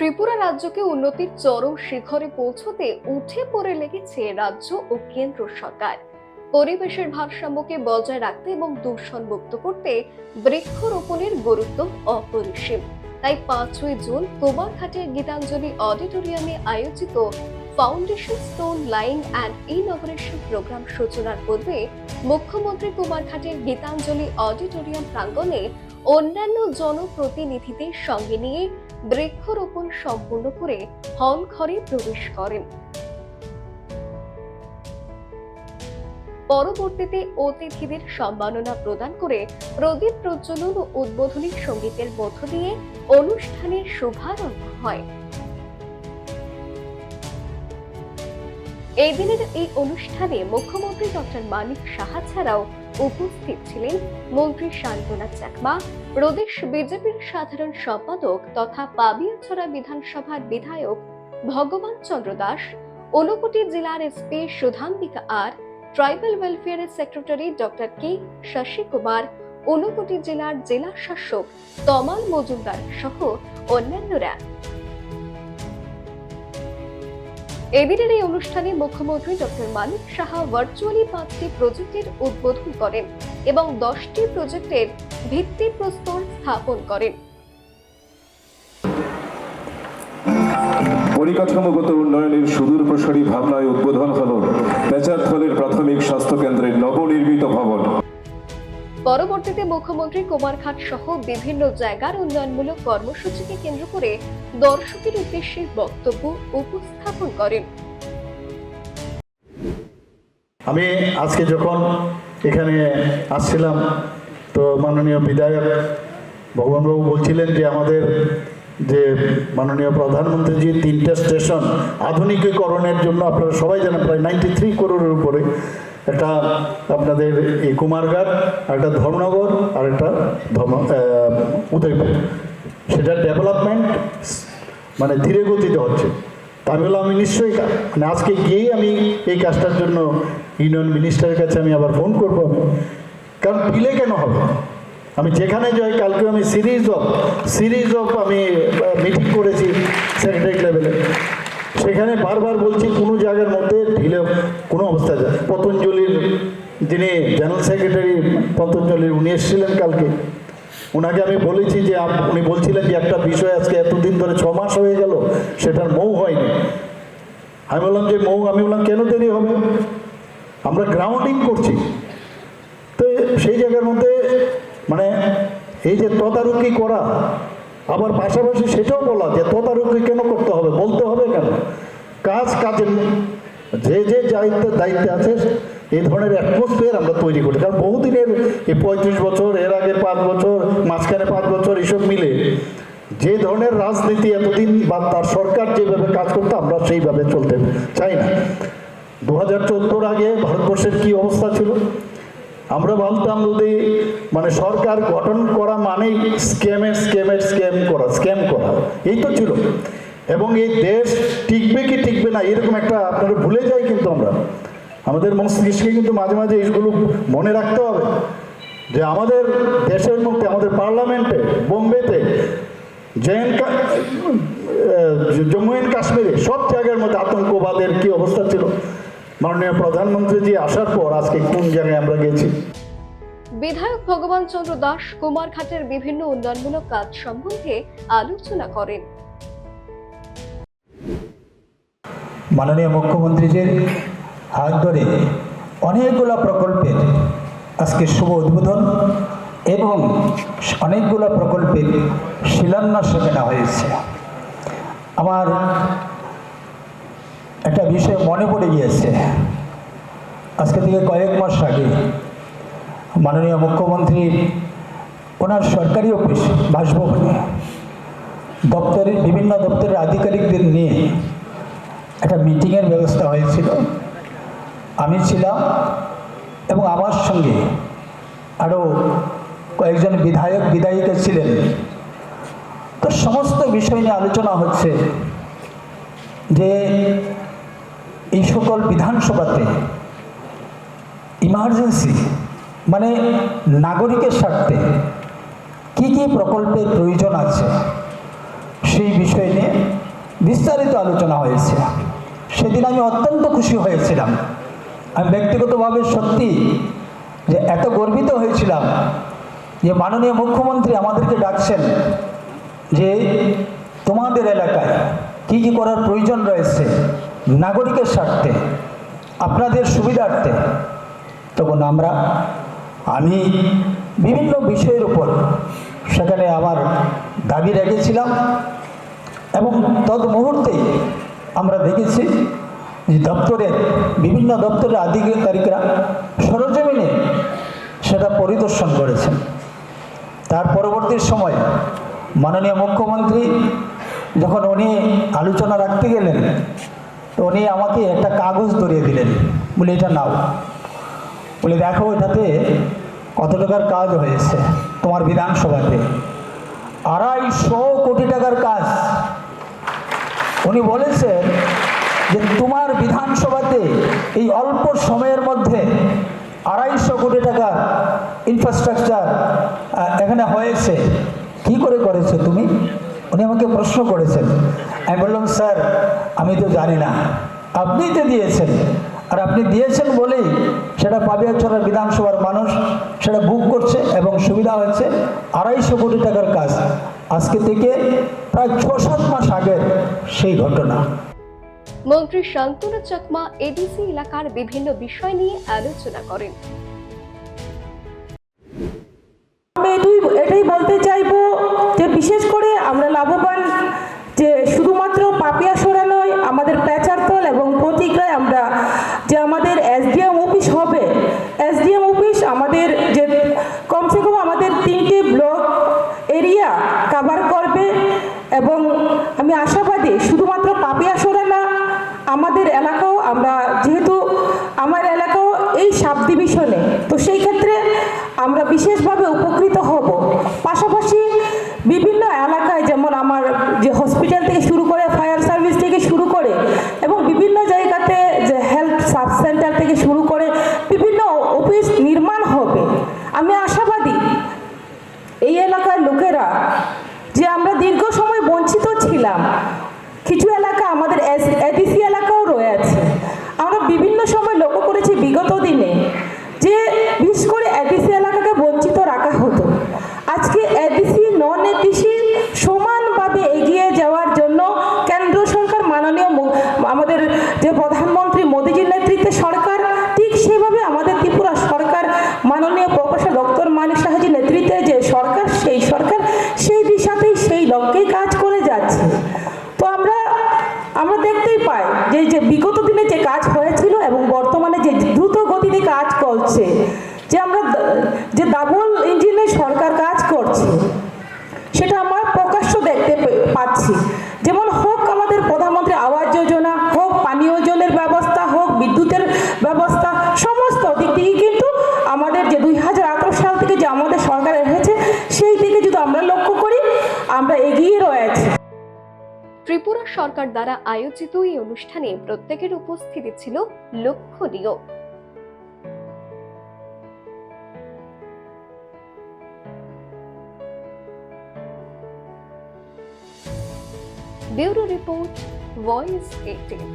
ত্রিপুরা রাজ্যকে উন্নতির চরম শিখরে পৌঁছতে উঠে পড়ে লেগেছে রাজ্য ও কেন্দ্র সরকার। পরিবেশের ভারসাম্যকে বজায় রাখতে এবং দূষণ মুক্ত করতে বৃক্ষরোপণের গুরুত্ব অপরিসীম। তাই পাঁচই জুন কুমারঘাটের গীতাঞ্জলি অডিটোরিয়ামে আয়োজিত foundation stone laying and inauguration programme সূচনার পূর্বে মুখ্যমন্ত্রী কুমারঘাটের গীতাঞ্জলি অডিটোরিয়াম প্রাঙ্গণে অন্যান্য জনপ্রতিনিধিদের সঙ্গে নিয়ে বৃক্ষরোপণ সম্পূর্ণ করে হল ঘরে প্রবেশ করেন। পরবর্তীতে অতিথিদের সম্মাননা প্রদান করে প্রদীপ প্রজ্বলন ও উদ্বোধনী সঙ্গীতের মধ্য দিয়ে অনুষ্ঠানের শুভারম্ভ হয়। এই দিনের এই অনুষ্ঠানে মুখ্যমন্ত্রী ডক্টর মানিক সাহা ছাড়াও উপস্থিত ছিলেন মন্ত্রী শান্তনা চাকমা, প্রদেশ বিজেপির সাধারণ সম্পাদক তথা পাবিয়াছড়া বিধানসভার বিধায়ক ভগবান চন্দ্র দাস ঊনকোটি জেলার এসপি সুধাম্বিকা আর, tribal ওয়েলফেয়ারের secretary doctor K Shashi Kumar জেলার জেলা শাসক তমাল মজুমদার সহ অন্যান্যরা। এদিনের এই অনুষ্ঠানে মুখ্যমন্ত্রী ডক্টর মানিক সাহা ভার্চুয়ালি পাঁচটি প্রজেক্টের উদ্বোধন করেন এবং দশটি প্রজেক্টের ভিত্তিপ্রস্তর স্থাপন করেন। পরিকাঠামোগত উন্নয়নের সুদূর প্রসারী ভাবনায় উদ্বোধন হল পেচারথলের প্রাথমিক স্বাস্থ্য ভবন পরবর্তীতে মুখ্যমন্ত্রী কুমারঘাট সহ বিভিন্ন জায়গার উন্নয়নমূলক কর্মসূচিকে কেন্দ্র করে দর্শকের উদ্দেশ্যে বক্তব্য উপস্থাপন করেন। আমি আজকে যখন এখানে আসছিলাম, তো মাননীয় বিধায়ক ভগবানবাবু বলছিলেন যে আমাদের যে মাননীয় প্রধানমন্ত্রীজি, তিনটা স্টেশন আধুনিকীকরণের জন্য আপনারা সবাই জানেন প্রায় নাইনটি থ্রি করোড়ের উপরে। একটা আপনাদের এই কুমারঘাট, একটা ধর্মনগর, আর একটা ধর্ম উদয়পুর। সেটা ডেভেলপমেন্ট মানে ধীরে গতিতে হচ্ছে। আমি বললাম, আমি নিশ্চয়ই মানে আজকে গিয়েই আমি এই কাজটার জন্য ইউনিয়ন মিনিস্টারের কাছে আমি আবার ফোন করব। কারণ ডিলে কেন হবে? আমি যেখানে যাই কালকে আমি সিরিজ অফ সিরিজ অফ আমি মিটিং করেছি সেক্রেটারি লেভেলে সেখানে বারবার বলছি, কোনো জায়গার মধ্যে ঢিলে, কোনো অবস্থা যায় পতঞ্জলির যিনি জেনারেল সেক্রেটারি পতঞ্জলির উনি এসেছিলেন কালকে। ওনাকে আমি বলেছি যে উনি বলছিলেন যে, একটা বিষয় আজকে এতদিন ধরে ছ মাস হয়ে গেল, সেটার মৌ হয়নি। আমি বললাম যে, মৌ, আমি বললাম, কেন দেরি হবে? আমরা গ্রাউন্ডিং করছি। তো সেই জায়গার মধ্যে মানে এই যে তদারকি করা, আবার পাশাপাশি সেটাও বলা যে, তদারকি কেন করতে হবে বলতে হবে কেন কাজ কাজের দায়িত্ব, দায়িত্বে আছে। এই ধরনের অ্যাটমসফিয়ার আমরা তৈরি করি। কারণ বহুদিনের এই পঁয়ত্রিশ বছর, এর আগে পাঁচ বছর, মাঝখানে পাঁচ বছর এসব মিলে যে ধরনের রাজনীতি এতদিন বা তার সরকার যেভাবে কাজ করতো, আমরা সেইভাবে চলতে চাই না। দু হাজার চোদ্দোর আগে ভারতবর্ষের কি অবস্থা ছিল? আমরা ভাবতাম যদি মানে সরকার গঠন করা মানেই স্ক্যামের স্ক্যামের স্ক্যাম করা স্ক্যাম করা। এই তো ছিল। এবং এই দেশ টিকবে কি টিকবে না, এরকম একটা আপনারা ভুলে যাই কিন্তু আমরা। আমাদের মস্তিষ্কে কিন্তু মাঝে মাঝে এইগুলো মনে রাখতে হবে যে আমাদের দেশের মধ্যে, আমাদের পার্লামেন্টে, বোম্বেতে জম্মু অ্যান্ড কাশ্মীরে সব জায়গার মধ্যে আতঙ্কবাদের কি অবস্থা ছিল? মাননীয় প্রধানমন্ত্রী প্রধানমন্ত্রীজি আসার পর আজকে কোন জায়গায় আমরা গেছি? বিধায়ক ভগবান চন্দ্র দাস কুমারঘাটের বিভিন্ন উন্নয়নমূলক কাজ সম্বন্ধে আলোচনা করেন। মাননীয় মুখ্যমন্ত্রীজির হাত ধরে অনেকগুলো প্রকল্পের আজকে শুভ উদ্বোধন এবং অনেকগুলো প্রকল্পের শিলান্যাস সেখানে হয়েছে। আমার একটা বিষয় মনে পড়ে গিয়েছে। আজকে থেকে কয়েক মাস আগে মাননীয় মুখ্যমন্ত্রী ওনার সরকারি অফিস, বাসভবনে দপ্তরের বিভিন্ন দপ্তরের আধিকারিকদের নিয়ে একটা মিটিংয়ের ব্যবস্থা হয়েছিল। আমি ছিলাম এবং আমার সঙ্গে আরও কয়েকজন বিধায়ক, বিধায়িকা ছিলেন। তো সমস্ত বিষয় নিয়ে আলোচনা হচ্ছে যে এই সকল বিধানসভাতে ইমার্জেন্সি মানে নাগরিকের স্বার্থে কী কী প্রকল্পের প্রয়োজন আছে, সেই বিষয় নিয়ে বিস্তারিত আলোচনা হয়েছে। সেদিন আমি অত্যন্ত খুশি হয়েছিলাম। আমি ব্যক্তিগতভাবে সত্যি যে এত গর্বিত হয়েছিলাম যে মাননীয় মুখ্যমন্ত্রী আমাদেরকে ডাকছেন যে তোমাদের এলাকায় কী কী করার প্রয়োজন রয়েছে নাগরিকের স্বার্থে, আপনাদের সুবিধার্থে। তখন আমরা, আমি বিভিন্ন বিষয়ের উপর সেখানে আমার দাবি রেখেছিলাম এবং তদ মুহূর্তেই আমরা দেখেছি যে দপ্তরের বিভিন্ন দপ্তরের আধিকারিকরা সরজমিনে সেটা পরিদর্শন করেছেন। তার পরবর্তী সময় মাননীয় মুখ্যমন্ত্রী যখন উনি আলোচনা রাখতে গেলেন, তো উনি আমাকে একটা কাগজ ধরিয়ে দিলেন, বলে এটা নাও। বলে দেখো এটাতে কত টাকার কাজ হয়েছে, তোমার বিধানসভাতে। আড়াইশো কোটি টাকার কাজ। উনি বলেছেন যে তোমার বিধানসভাতে এই অল্প সময়ের মধ্যে আড়াইশো কোটি টাকা ইনফ্রাস্ট্রাকচার এখানে হয়েছে। কি করে করেছে তুমি? উনি আমাকে প্রশ্ন করেছেন। আমি বললাম, স্যার, আমি তো জানি না। আপনি তো দিয়েছেন। আর আপনি দিয়েছেন বলেই সেটা পাবিয়াছড়া বিধানসভার মানুষ, সেটা বুক করছে এবং সুবিধা হয়েছে আড়াইশো কোটি টাকার কাজ। আজকে থেকে প্রায় ছ সাত মাস আগের সেই ঘটনা। মন্ত্রী শান্তনু চাকমা এডিসি এলাকার বিভিন্ন বিষয় নিয়ে আলোচনা করেন। কাভার করবে এবং আমি আশাবাদী, শুধুমাত্র পাপিয়াসোরা না, আমাদের এলাকাও আমরা, যেহেতু আমার এলাকাও এই সাব ডিভিশনে তো সেই ক্ষেত্রে আমরা বিশেষভাবে উপকৃত হব। পাশাপাশি বিভিন্ন এলাকায়, যেমন আমার যে হসপিটাল থেকে শুরু করে ফায়ার সার্ভিস থেকে শুরু করে এবং বিভিন্ন জায়গাতে যে হেলথ সাব সেন্টার থেকে শুরু করে বিভিন্ন অফিস নির্মাণ হবে আমি আশাবাদী এই এলাকার লোকেরা যে আমরা দীর্ঘ সময় বঞ্চিত ছিলাম কিছু এলাকা আমাদের এডিসি এলাকাও রয়ে আছে। আমরা বিভিন্ন সময় লক্ষ্য করেছি বিগত দিনে যে বিশেষ করে এডিসি এলাকাকে বঞ্চিত রাখা হতো। আজকে এডিসি নন এডিসি সমানভাবে এগিয়ে যাওয়ার জন্য কেন্দ্র সরকার মাননীয় আমাদের যে প্রধানমন্ত্রী মোদীজির এবং বর্তমানে ত্রিপুরা সরকার দ্বারা আয়োজিত এই অনুষ্ঠানে প্রত্যেকের উপস্থিতি ছিল লক্ষণীয়। Bureau report voice eighteen.